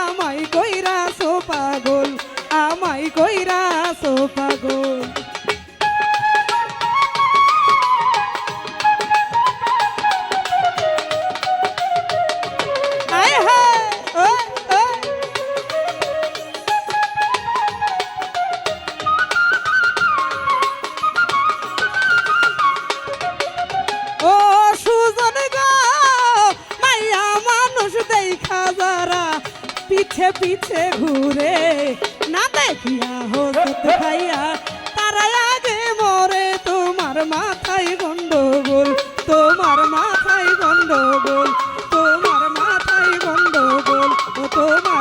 আমায় কইরা সো পাগল আমায় কইরা সো পাগল পিছে পিছে ঘুরে না দেখিয়া হরত খাইয়া তারা আগে মরে। তোমার মাথায় গন্ডগোল, তোমার মাথায় গন্ডগোল, তোমার মাথায় গন্ডগোল তোমার